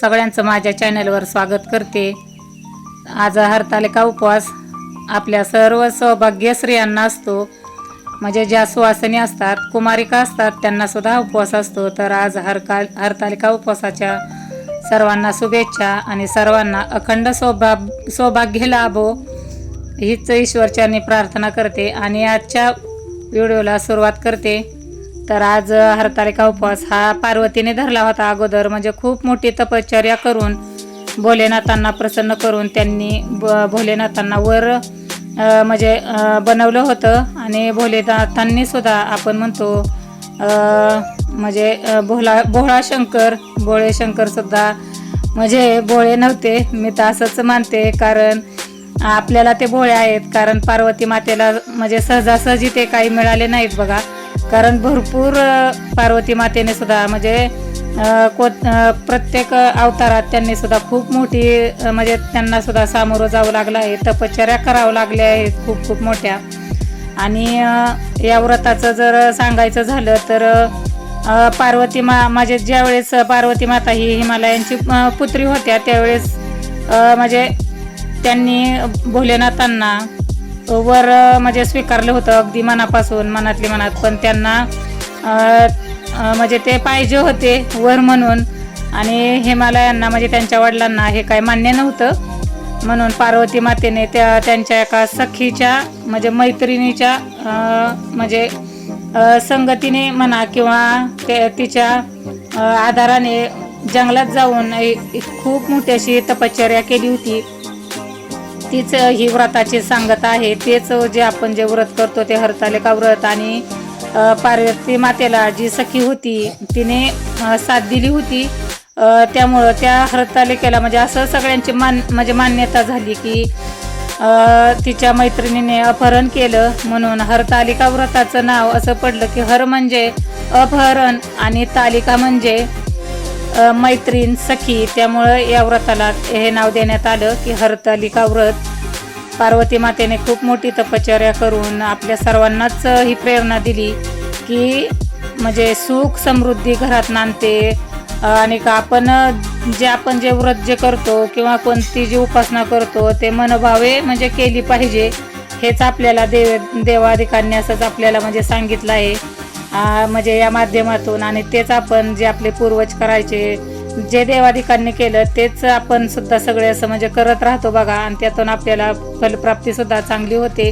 सगळ्यांचं माझ्या चॅनलवर स्वागत करते. आज हरतालिका उपवास आपल्या सर्व सौभाग्य स्त्रियांना असतो. म्हणजे ज्या सुवासिनी असतात कुमारिका असतात त्यांना सुद्धा उपवास असतो. तर आज हरकाल हरतालिका उपवासाच्या सर्वांना शुभेच्छा आणि सर्वांना अखंड सौभा सौभाग्य लाभो. हीच ईश्वरचरणी प्रार्थना करते आणि आजच्या व्हिडिओला सुरुवात करते. तर आज हरतालिका उपवास हा पार्वतीने धरला होता अगोदर. म्हणजे खूप मोठी तपश्चर्या करून भोलेनाथांना प्रसन्न करून त्यांनी ब भोलेनाथांना वर म्हणजे बनवलं होतं. आणि भोलेनाथांनी सुद्धा आपण म्हणतो म्हणजे भोला भोळा शंकर भोळे शंकरसुद्धा म्हणजे भोळे नव्हते. मी तर असंच मानते कारण आपल्याला ते भोळे आहेत. कारण पार्वती मातेला म्हणजे सहजासहजी ते काही मिळाले नाहीत बघा. कारण भरपूर पार्वती मातेने सुद्धा म्हणजे को प्रत्येक अवतारात त्यांनी सुद्धा खूप मोठी म्हणजे त्यांना सुद्धा सामोरं जावं लागलं आहे. तपश्चर्या करावं लागल्या आहेत खूप खूप मोठ्या. आणि या व्रताचं जर सांगायचं झालं तर पार्वती मा माझे ज्यावेळेस पार्वती माता ही हिमालयांची पुत्री होत्या त्यावेळेस म्हणजे त्यांनी भोलेनाथांना वर म्हणजे स्वीकारलं होतं अगदी मनापासून मनातली मनात. पण त्यांना म्हणजे ते पाहिजे होते वर म्हणून. आणि हिमालयांना म्हणजे त्यांच्या वडिलांना हे काय मान्य नव्हतं. म्हणून पार्वती मातेने त्या त्यांच्या एका सखीच्या म्हणजे मैत्रिणीच्या म्हणजे संगतीने म्हणा किंवा ते तिच्या आधाराने जंगलात जाऊन एक खूप मोठी अशी तपश्चर्या केली होती. तीच ही व्रताची सांगत आहे. तेच जे आपण जे व्रत करतो ते हरतालिका व्रत आणि पार्वती मातेला जी सखी होती तिने साथ दिली होती. त्यामुळं त्या हरतालिकेला म्हणजे असं सगळ्यांची मान म्हणजे मान्यता झाली की तिच्या मैत्रिणीने अपहरण केलं. म्हणून हरतालिका व्रताचं नाव असं पडलं की हर म्हणजे अपहरण आणि तालिका म्हणजे मैत्रीण सखी त्यामुळं या व्रताला हे नाव देण्यात आलं की हरतालिका व्रत. पार्वती मातेने खूप मोठी तपश्चर्या करून आपल्या सर्वांनाच ही प्रेरणा दिली की म्हणजे सुख समृद्धी घरात नांदते. आणि का आपण जे आपण जे व्रत जे करतो किंवा कोणती जी उपासना करतो ते मनभावे म्हणजे केली पाहिजे. हेच आपल्याला देव देवाधिकांनी असंच आपल्याला म्हणजे सांगितलं आहे. म्हणजे या माध्यमातून आणि तेच आपण जे आपले पूर्वज करायचे जे देवाधिकांनी केलं तेच आपण सुद्धा सगळे असं म्हणजे करत राहतो बघा. आणि त्यातून आपल्याला फलप्राप्ती सुद्धा चांगली होते.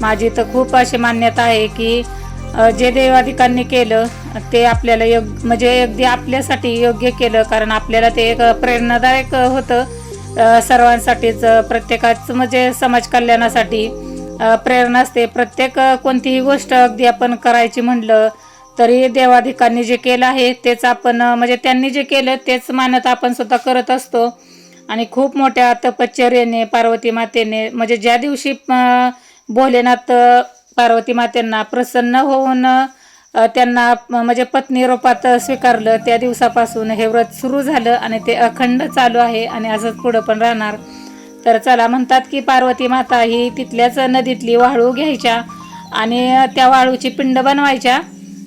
माझी तर खूप अशी मान्यता आहे की जे देवाधिकांनी केलं ते आपल्याला योग म्हणजे अगदी आपल्यासाठी योग्य केलं. कारण आपल्याला ते एक प्रेरणादायक होतं. सर्वांसाठीच प्रत्येकाच म्हणजे समाज कल्याणासाठी. प्रेरणा असते. प्रत्येक कोणतीही गोष्ट अगदी आपण करायची म्हणलं तरी देवाधिकांनी जे केलं आहे तेच आपण म्हणजे त्यांनी जे केलं तेच मानत आपण स्वतः करत असतो. आणि खूप मोठ्या तपश्चर्येने पार्वती मातेने म्हणजे ज्या दिवशी भोलेनाथ पार्वती मातेंना प्रसन्न होऊन त्यांना म्हणजे पत्नी रूपात स्वीकारलं त्या दिवसापासून हे व्रत सुरू झालं आणि ते अखंड चालू आहे आणि असंच पुढं पण राहणार. तर चला म्हणतात की पार्वती माता ही तिथल्याच नदीतली वाळू घ्यायच्या आणि त्या वाळूची पिंड बनवायच्या.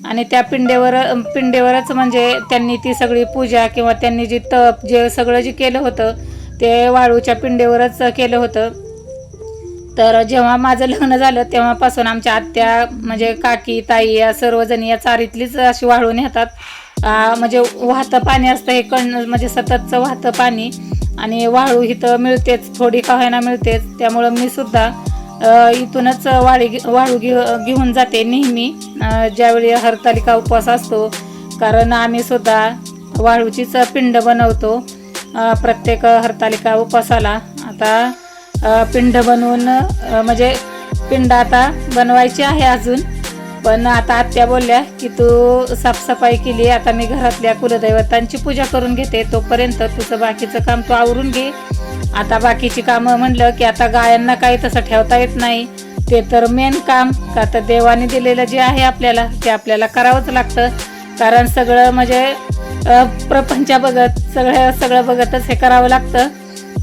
आणि त्या पिंडेवर पिंडेवरच म्हणजे त्यांनी ती सगळी पूजा किंवा त्यांनी जी तप जे सगळं जे केलं होतं ते वाळूच्या पिंडेवरच केलं होतं. तर जेव्हा माझं लग्न झालं तेव्हापासून आमच्या आत्या म्हणजे काकी ताई या सर्वजणी या चारीतलीच अशी वाळून येतात म्हणजे वाहतं पाणी असतं हे कण म्हणजे सततचं वाहतं पाणी. आणि वाळू इथं मिळतेच थोडी का व्हायना मिळतेच. त्यामुळं मी सुद्धा इथूनच वाळी वाळू घे घेऊन जाते नेहमी. ज्यावेळी हरतालिका उपवास असतो कारण आम्ही सुद्धा वाळूचीच पिंड बनवतो प्रत्येक हरतालिका उपवासाला. आता पिंड बनवून म्हणजे पिंड आता बनवायची आहे अजून. पण आता आत्या बोलल्या की तू साफसफाई केली आता मी घरातल्या कुलदैवतांची पूजा करून घेते तोपर्यंत तुझं बाकीचं काम तू आवरून घे. आता बाकीची कामं म्हणलं की आता गायांना काही तसं ठेवता येत नाही. ते तर मेन काम का तर देवाने दिलेलं जे आहे आपल्याला ते आपल्याला करावंच लागतं. कारण सगळं म्हणजे प्रपंचा प्रपंच बघत सगळं सगळं बघतच हे करावं लागतं.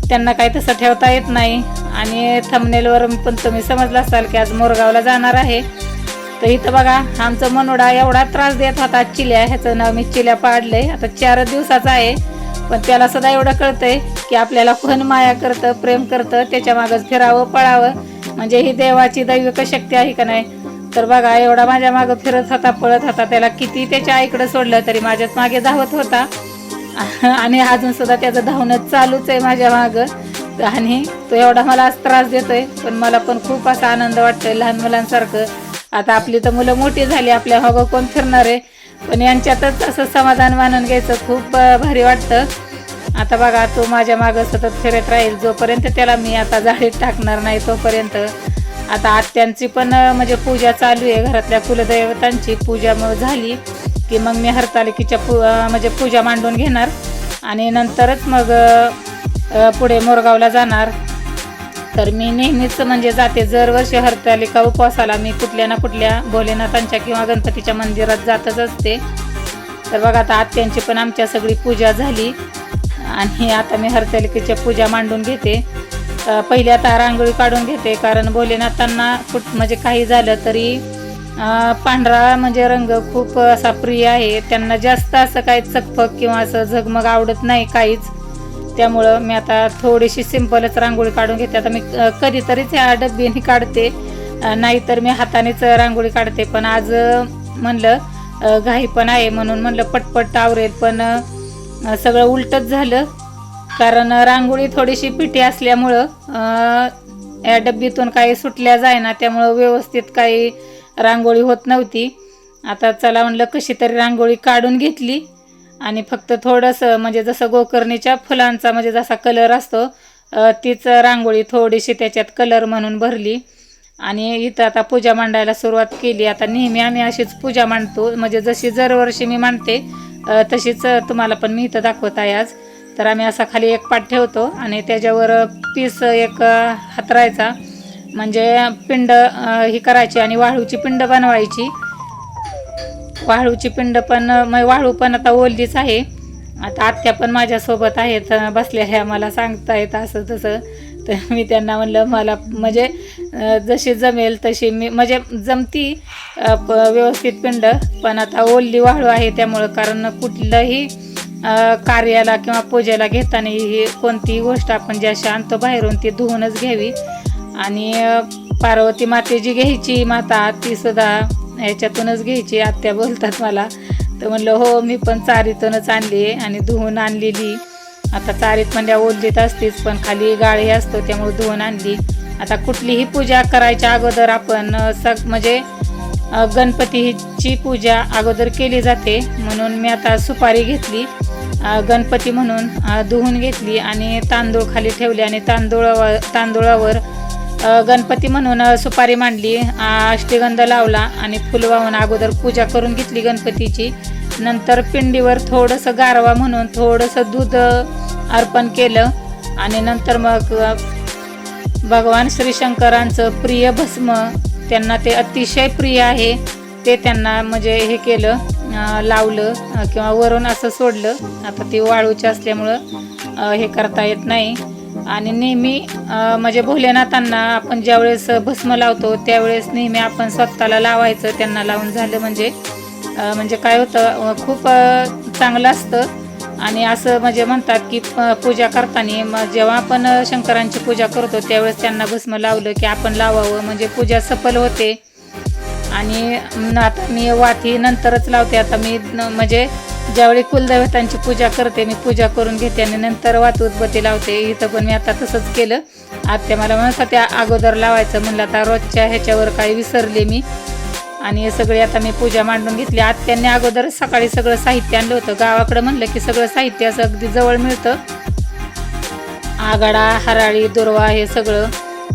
त्यांना काही तसं ठेवता येत नाही. आणि थमनेलवर पण तुम्ही समजलं असाल की आज मोरगावला जाणार आहे. तर इथं बघा आमचं मनोडा एवढा त्रास देत होता चिल्या ह्याचं नाव मी चिल्या पाडलंय. आता चार दिवसाचा आहे पण त्याला सदा एवढं कळतंय की आपल्याला कोण माया करतं प्रेम करतं त्याच्या मागच फिरावं पळावं. म्हणजे ही देवाची दैविक शक्ती आहे का नाही? तर बघा एवढा माझ्या मागं फिरत होता पळत होता त्याला किती त्याच्या आईकडे सोडलं तरी माझ्याच मागे धावत होता. आणि अजून सुद्धा त्याचं धावणं चालूच आहे माझ्या मागं. आणि तो एवढा मला त्रास देतोय पण मला पण खूप असा आनंद वाटतोय लहान मुलांसारखं. आता आपली तर मुलं मोठी झाली आपल्या मागं कोण फिरणार आहे? पण यांच्यातच असं समाधान मानून घ्यायचं खूप भारी वाटतं. आता बघा तो माझ्या मागं सतत फिरत राहील. जोपर्यंत त्याला मी आता जाळीत टाकणार नाही तोपर्यंत. आता आत्यांची पण म्हणजे पूजा चालू आहे. घरातल्या कुलदैवतांची पूजा मग झाली की मग मी हरतालिकेच्या पू म्हणजे पूजा मांडून घेणार. आणि नंतरच मग पुढे मोरगावला जाणार. तर मी नेहमीच म्हणजे जाते. दरवर्षी हरतालिका उपवासाला मी कुठल्या ना कुठल्या भोलेनाथांच्या किंवा गणपतीच्या मंदिरात जातच असते. तर बघा आता आत्यांची पण आमच्या सगळी पूजा झाली. आणि आता मी हरतालिकेच्या पूजा मांडून घेते. पहिले आता रांगोळी काढून घेते. कारण भोलेनाथांना कुठ म्हणजे काही झालं तरी पांढरा म्हणजे रंग खूप असा प्रिय आहे. त्यांना जास्त असं काही चकफक किंवा असं झगमग आवडत नाही काहीच. त्यामुळं मी आता थोडीशी सिंपलच रांगोळी काढून घेते. आता मी कधीतरीच ह्या डब्बीने काढते. नाहीतर मी हातानेच रांगोळी काढते. पण आज म्हणलं घाई पण आहे म्हणून म्हणलं पटपट आवरेल. पण सगळं उलटच झालं. कारण रांगोळी थोडीशी पिठी असल्यामुळं या डब्बीतून काही सुटल्या जायना त्यामुळं व्यवस्थित काही रांगोळी होत नव्हती. आता चला म्हणलं कशी तरी रांगोळी काढून घेतली. आणि फक्त थोडंसं म्हणजे जसं गोकर्णीच्या फुलांचा म्हणजे जसा कलर असतो तीच रांगोळी थोडीशी त्याच्यात कलर म्हणून भरली. आणि इथं आता पूजा मांडायला सुरुवात केली. आता नेहमी आम्ही अशीच पूजा मांडतो. म्हणजे जशी दरवर्षी मी मांडते तशीच तुम्हाला पण मी इथं दाखवत आहे आज. तर आम्ही असा खाली एक पाठ ठेवतो आणि त्याच्यावर पीस एक हातरायचा. म्हणजे पिंड ही करायची आणि वाळूची पिंड बनवायची. वाळूची पिंड पण मग वाळू पण आता ओललीच आहे. आता आत्या पण माझ्यासोबत आहेत बसल्या बसलेल्या मला सांगतायत असं तसं. तर मी त्यांना म्हणलं मला म्हणजे जशी जमेल तशी मी म्हणजे जमती प- व्यवस्थित पिंड. पण आता ओलली वाळू आहे त्यामुळं कारण कुठलंही कार्याला किंवा पूजेला घेताना ही कोणतीही गोष्ट आपण जी अशी आणतो बाहेरून ती धुवूनच घ्यावी. आणि पार्वती माते जी घ्यायची माता ती सुद्धा ह्याच्यातूनच घ्यायची. आत्या बोलतात मला. तर म्हणलं हो मी पण चारीतूनच आणली आहे आणि धुवून आणलेली आता चारीत म्हणजे ओललीत असतीच पण खाली गाळी असतो त्यामुळे धुवून आणली आता कुठलीही पूजा करायच्या अगोदर आपण सग म्हणजे गणपतीची पूजा अगोदर केली जाते. म्हणून मी आता सुपारी घेतली गणपती म्हणून धुवून घेतली आणि तांदूळ खाली ठेवले आणि तांदूळावर तांदूळावर गणपती म्हणून सुपारी मांडली अष्टगंध लावला आणि फुल वाहून अगोदर पूजा करून घेतली गणपतीची. नंतर पिंडीवर थोडंसं गारवा म्हणून थोडंसं दूध अर्पण केलं आणि नंतर मग भगवान श्री शंकरांचं प्रिय भस्म त्यांना ते अतिशय प्रिय आहे ते त्यांना म्हणजे हे केलं लावलं किंवा वरून असं सोडलं. आता ती वाळूची असल्यामुळं हे करता येत नाही. आणि नेहमी म्हणजे भोलेनाथांना आपण ज्यावेळेस भस्म लावतो त्यावेळेस नेहमी आपण स्वतःला लावायचं त्यांना लावून झालं म्हणजे म्हणजे काय होतं खूप चांगलं असतं. आणि असं म्हणजे म्हणतात की प- पूजा करताना मग जेव्हा आपण शंकरांची पूजा करतो त्यावेळेस त्यांना भस्म लावलं की आपण लावावं म्हणजे पूजा सफल होते. आणि आता मी वाती नंतरच लावते आता मी न- म्हणजे ज्यावेळी कुलदैवतांची पूजा करते मी पूजा करून घेते आणि नंतर वात उदबत्ती लावते इथं पण मी आता तसंच केलं. आत्या मला म्हणत त्या अगोदर लावायचं म्हणलं आता रोजच्या ह्याच्यावर काही विसरले मी. आणि हे आता मी पूजा मांडून घेतली. आत्यांनी अगोदर सकाळी सगळं साहित्य आणलं होतं. गावाकडं म्हणलं की सगळं साहित्य असं अगदी जवळ मिळतं. आगाडा हराळी दुर्वा हे सगळं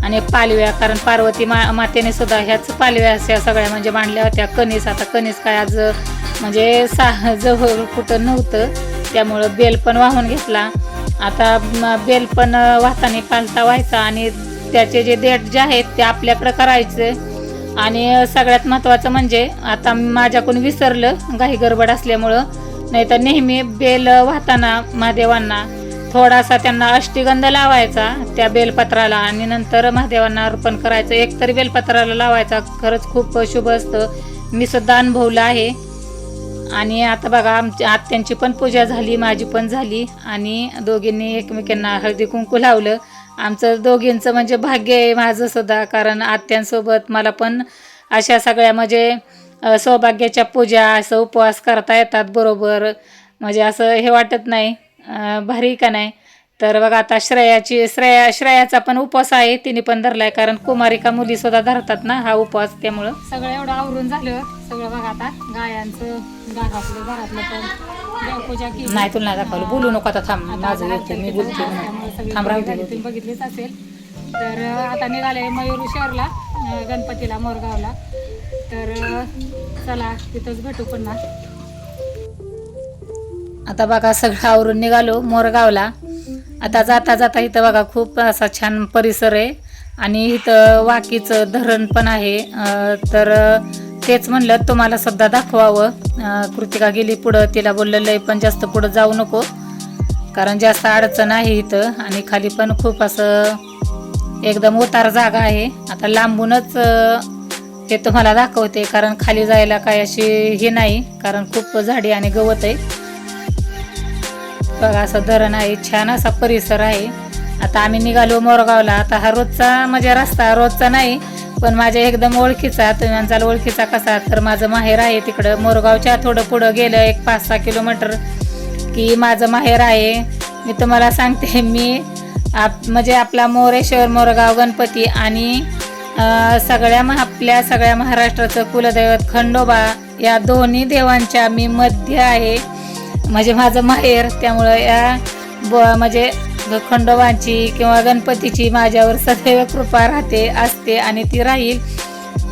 आणि पालव्या कारण पार्वती मा मातेने सुद्धा ह्याच पालव्या अशा सगळ्या म्हणजे मांडल्या होत्या. कणीस आता कणीस काय आज म्हणजे सा जवळ कुठं नव्हतं त्यामुळं बेल पण वाहून घेतला. आता बेल पण वाहताना पालता व्हायचा आणि त्याचे जे देठ जे आहेत ते आपल्याकडं करायचे. आणि सगळ्यात महत्त्वाचं म्हणजे आता माझ्याकडून विसरलं घाई गडबड असल्यामुळं. नाही तर नेहमी बेल वाहताना महादेवांना थोडासा त्यांना अष्टीगंध लावायचा त्या बेलपत्राला आणि नंतर महादेवांना अर्पण करायचं. एकतर बेलपत्राला लावायचा. खरंच खूप शुभ असतं. मी सुद्धा अनुभवलं आहे. आणि आता बघा आमच्या आत्यांची पण पूजा झाली माझी पण झाली आणि दोघींनी एकमेकांना हळदी कुंकू लावलं. आमचं दोघींचं म्हणजे भाग्य आहे माझं सुद्धा कारण आत्यांसोबत मला पण अशा सगळ्या म्हणजे सौभाग्याच्या पूजा असं उपवास करता येतात बरोबर. म्हणजे असं हे वाटत नाही भारी का नाही? तर बघा आता श्रेयाची श्रेया श्रेयाचा पण उपवास आहे तिने पण धरलाय कारण कुमारिका मुली सुद्धा धरतात ना हा उपवास त्यामुळं. सगळं एवढं आवरून झालं सगळं बघा आता गायांचं घरातलं घरातलं पण देवपूजा केली. नाही तुला नाही दाखवलं बोलू नको आता थांब माझं येतं मी बोलते थांब राहू बघितलीच असेल. तर आता निघाले मयूर शहरला गणपतीला मोरगावला. तर चला तिथंच भेटू पुन्हा. आता बघा सगळं आवरून निघालो मोरगावला. आता जाता जाता इथं बघा खूप असा छान परिसर आहे. आणि इथं वाकीचं धरण पण आहे. तर तेच म्हणलं तुम्हाला सुद्धा दाखवावं. कृतिका गेली पुढं तिला बोललं लय पण जास्त पुढं जाऊ नको. कारण जास्त अडचण आहे इथं. आणि खाली पण खूप असं एकदम उतार जागा आहे. आता लांबूनच ते हे तुम्हाला दाखवते. कारण खाली जायला काय अशी हे नाही. कारण खूप झाडी आणि गवत आहे. बघा असं धरण आहे छान असा परिसर आहे. आता आम्ही निघालो मोरगावला. आता हा रोजचा म्हणजे रस्ता रोजचा नाही पण माझ्या एकदम ओळखीचा तुम्ही म्हणसाल ओळखीचा कसा? तर माझं माहेर आहे तिकडं. मोरगावच्या थोडं पुढं गेलं एक पाच सहा किलोमीटर की माझं माहेर आहे. मी तुम्हाला सांगते मी आप म्हणजे आपला मोरेश्वर मोरगाव गणपती आणि सगळ्या महा आपल्या सगळ्या महाराष्ट्राचं कुलदैवत खंडोबा या दोन्ही देवांच्या मी मध्य आहे. म्हणजे माझं माहेर त्यामुळं या ब म्हणजे खंडोबांची किंवा गणपतीची माझ्यावर सदैव कृपा राहते असते आणि ती राहील.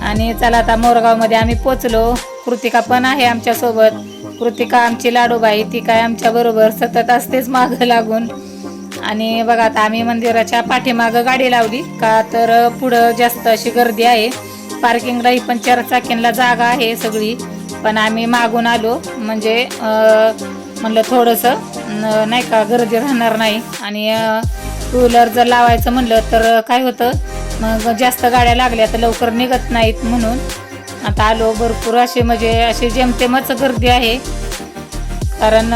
आणि चला आता मोरगावमध्ये आम्ही पोचलो. कृतिका पण आहे आमच्यासोबत. कृतिका आमची लाडूबाई ती काय आमच्याबरोबर सतत असतेच मागं लागून. आणि बघा आता आम्ही मंदिराच्या पाठीमागं गाडी लावली. का तर पुढं जास्त अशी गर्दी आहे. पार्किंगलाही पण चार चाकींला जागा आहे सगळी. पण आम्ही मागून आलो. म्हणजे म्हणलं थोडंसं नाही का गर्दी राहणार नाही. आणि टू व्हीलर जर लावायचं म्हणलं तर काय होतं मग जास्त गाड्या लागल्या तर लवकर निघत नाहीत म्हणून. आता आलो भरपूर असे म्हणजे अशी जेमतेमच गर्दी आहे. कारण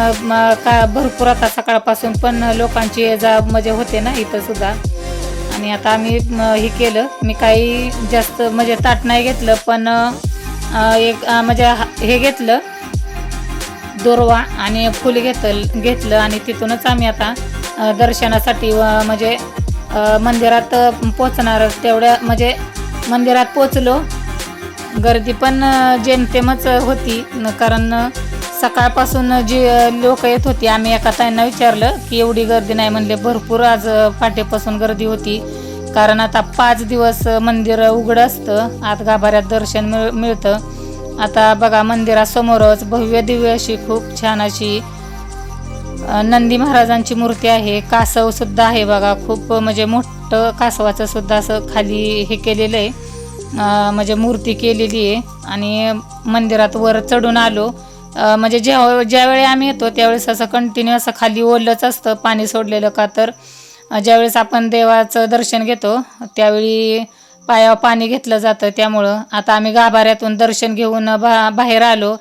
का भरपूर आता सकाळपासून पण लोकांची ये जा म्हणजे होते ना इथं सुद्धा. आणि आता आम्ही हे केलं. मी काही जास्त म्हणजे ताट नाही घेतलं पण एक म्हणजे हा- हे घेतलं. दुर्वा आणि फुल घेतल घेतलं आणि तिथूनच आम्ही आता दर्शनासाठी व म्हणजे मंदिरात पोचणार तेवढ्या म्हणजे मंदिरात पोचलो गर्दी पण जेमतेमच होती. कारण सकाळपासून जी लोक येत होती आम्ही एका ताईंना विचारलं की एवढी गर्दी नाही म्हणले. भरपूर आज फाटेपासून गर्दी होती. कारण आता पाच दिवस मंदिर उघडं असतं. आत गाभाऱ्यात दर्शन मिळ मिळतं. आता बघा मंदिरासमोरच भव्य दिव्य अशी खूप छान अशी नंदी महाराजांची मूर्ती आहे. कासव सुद्धा आहे बघा खूप म्हणजे मोठं कासवाचं सुद्धा असं खाली हे केलेलं आहे. म्हणजे मूर्ती केलेली आहे आणि मंदिरात वर चढून आलो. म्हणजे जेव्हा ज्यावेळी आम्ही येतो त्यावेळेस असं कंटिन्यू असं खाली ओलच असतं पाणी सोडलेलं का तर. ज्यावेळेस आपण देवाचं दर्शन घेतो त्यावेळी पायावर पाणी घेतलं जातं त्यामुळं. आता आम्ही गाभाऱ्यातून दर्शन घेऊन बा बाहेर आलो.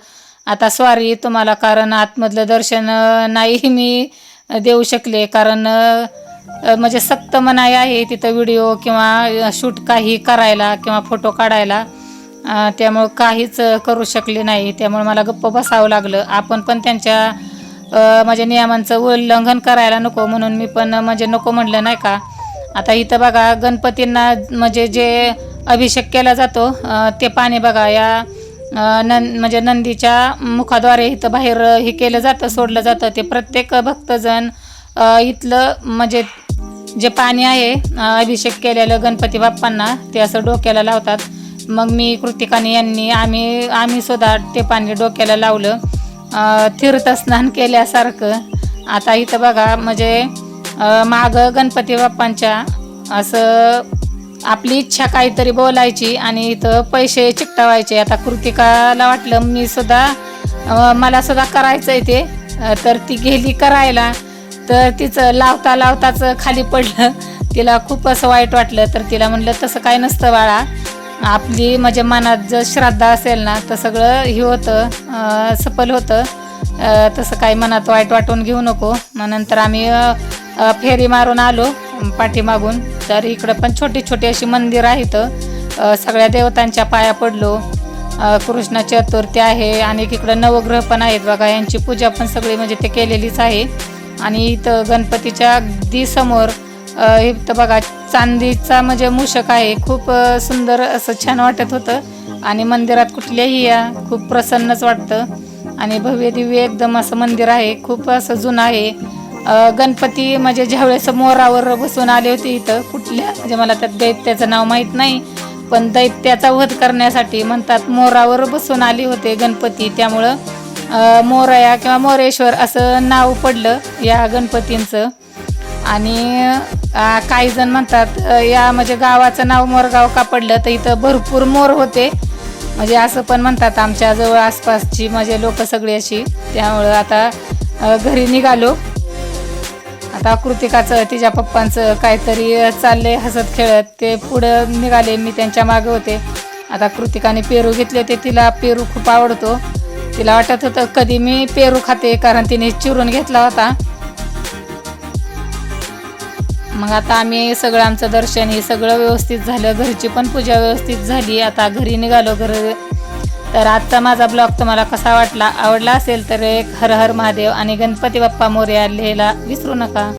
आता सॉरी तुम्हाला कारण आतमधलं दर्शन नाही मी देऊ शकले. कारण म्हणजे सक्त मनाई आहे तिथं व्हिडिओ किंवा शूट काही करायला किंवा फोटो काढायला. त्यामुळं काहीच करू शकले नाही. त्यामुळे मला गप्प बसावं लागलं. आपण पण त्यांच्या म्हणजे नियमांचं उल्लंघन करायला नको म्हणून मी पण म्हणजे नको म्हणलं नाही का? आता इथं बघा गणपतींना म्हणजे जे अभिषेक केला जातो ते पाणी बघा या नंद नं म्हणजे नंदीच्या मुखाद्वारे इथं बाहेर हे केलं जातं सोडलं जातं. ते प्रत्येक भक्तजण इथलं म्हणजे जे पाणी आहे अभिषेक केलेलं गणपती बाप्पांना ते असं डोक्याला लावतात. मग मी कृतिकाने यांनी आम्ही आम्ही सुद्धा ते पाणी डोक्याला लावलं. तीर्थस्नान केल्यासारखं. आता इथं बघा म्हणजे मागं गणपती बाप्पांच्या असं आपली इच्छा काहीतरी बोलायची आणि इथं पैसे चिकटवायचे. आता कृतिकाला वाटलं मी सुद्धा मला सुद्धा करायचं आहे ते तर ती गेली करायला. तर तिचं लावता लावताच खाली पडलं. तिला खूप असं वाईट वाटलं. तर तिला म्हणलं तसं काय नसतं बाळा. आपली म्हणजे मनात जर श्रद्धा असेल ना तर सगळं हे होतं सफल होतं. तसं काही मनात वाईट वाटून घेऊ नको. मग नंतर आम्ही फेरी मारून आलो पाठीमागून. तर इकडं पण छोटी छोटी अशी मंदिर आहेत. सगळ्या देवतांच्या पाया पडलो. कृष्ण चतुर्थी आहे आणि इकडं नवग्रह पण आहेत बघा यांची पूजा पण सगळी म्हणजे ते केलेलीच आहे. आणि इथं गणपतीच्या अगदी समोर इथं बघा चांदीचा म्हणजे मूषक आहे. खूप सुंदर असं छान वाटत होतं. आणि मंदिरात कुठल्याही या खूप प्रसन्नच वाटतं. आणि भव्य दिव्य एकदम असं मंदिर आहे. खूप असं जुनं आहे. गणपती म्हणजे ज्यावेळेस मोरावर बसून आले होते इथं कुठल्या? म्हणजे मला त्या दैत्याचं नाव माहीत नाही पण दैत्याचा वध करण्यासाठी म्हणतात मोरावर बसून आले होते गणपती. त्यामुळं मोरया किंवा मोरेश्वर असं नाव पडलं या गणपतींचं. आणि काही जण म्हणतात या म्हणजे गावाचं नाव मोरगाव का पडलं? तर इथं भरपूर मोर होते. म्हणजे असं पण म्हणतात आमच्या जवळ आसपासची म्हणजे लोक सगळी अशी. त्यामुळं आता घरी निघालो. आता कृतिकाचं तिच्या पप्पांचं काहीतरी चालले हसत खेळत. ते पुढं निघाले मी त्यांच्या मागे होते. आता कृतिकाने पेरू घेतले ते तिला पेरू खूप आवडतो. तिला वाटत होतं कधी मी पेरू खाते कारण तिने चिरून घेतला होता. मग आता आम्ही सगळं आमचं दर्शन हे सगळं व्यवस्थित झालं. घरची पण पूजा व्यवस्थित झाली. आता घरी निघालो घर तर आजचा माझा ब्लॉग तुम्हाला कसा वाटला आवडला असेल तर एक हर हर महादेव आणि गणपती बाप्पा मोर्या लिहायला विसरू नका.